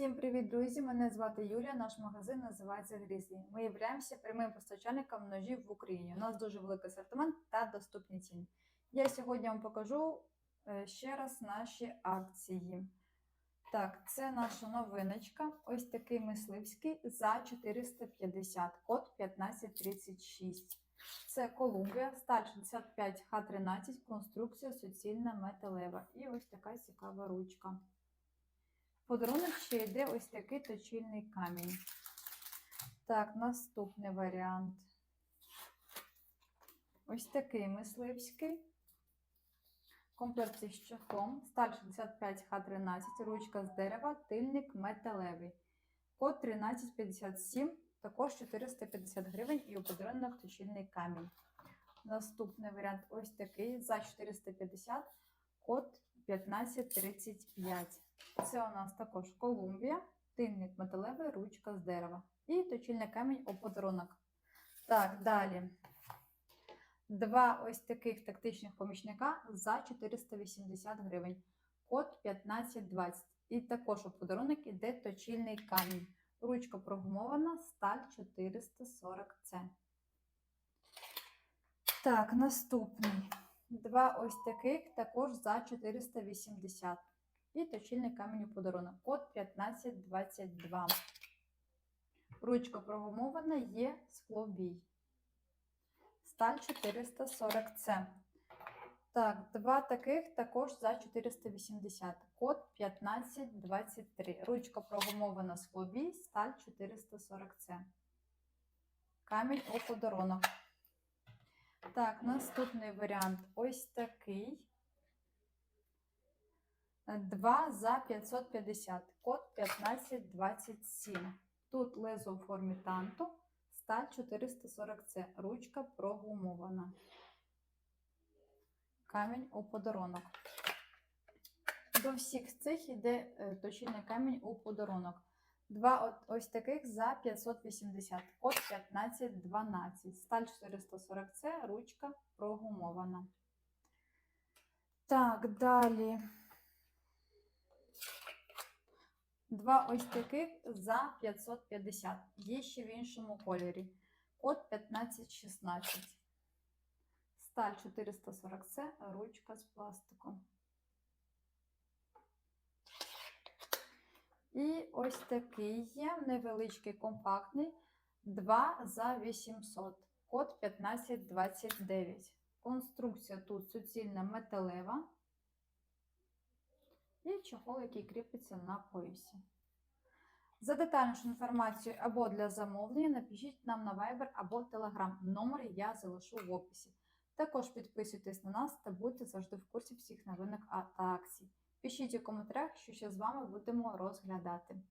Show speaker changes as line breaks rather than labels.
Всім привіт, друзі! Мене звати Юлія. Наш магазин називається Грізлі. Ми являємося прямим постачальником ножів в Україні. У нас дуже великий асортимент та доступні ціни. Я сьогодні вам покажу е, ще раз наші акції. Так, це наша новиночка. Ось такий мисливський за 450, код 1536. Це Колумбія, сталь 65 Х13, конструкція суцільна металева. І ось така цікава ручка. Подарунок ще йде ось такий точильний камінь. Так, наступний варіант. Ось такий мисливський. Комплект із чохлом. Сталь 65 Х13, ручка з дерева, тильник металевий. Код 1357, також 450 гривень і у подарунок точильний камінь. Наступний варіант ось такий за 450, код 1535. Це у нас також Колумбія, тильник металевий, ручка з дерева. І точильний камінь у подарунок. Так, далі. Два ось таких тактичних помічника за 480 гривень. Код 1520. І також у подарунок іде точильний камінь. Ручка прогумована, сталь 440C. Так, наступний. Два ось таких також за 480. І точильний камінь у подарунок. Код 1522. Ручка прогумована, є склобій. Сталь 440С. Так, два таких також за 480. Код 1523. Ручка прогумована склобій, сталь 440С. Камінь у подарунок. Так, наступний варіант ось такий. 2 за 550, код 1527. Тут лезо у формі танту, сталь 440С, ручка прогумована. Камінь у подарунок. До всіх цих йде точильний камінь у подарунок. Два ось таких за 580, код 1512, сталь 440С, ручка прогумована. Так, далі. Два ось таких за 550. Є ще в іншому кольорі. Код 1516. Сталь 440С, ручка з пластиком. І ось такий є невеличкий компактний. 2 за 800. Код 1529. Конструкція тут суцільна металева. І чохол, який кріпиться на поясі. За детальнішу інформацію або для замовлення напишіть нам на Viber або Telegram. Номер я залишу в описі. Також підписуйтесь на нас та будьте завжди в курсі всіх новинок та акцій. Пишіть у коментарях, що ще з вами будемо розглядати.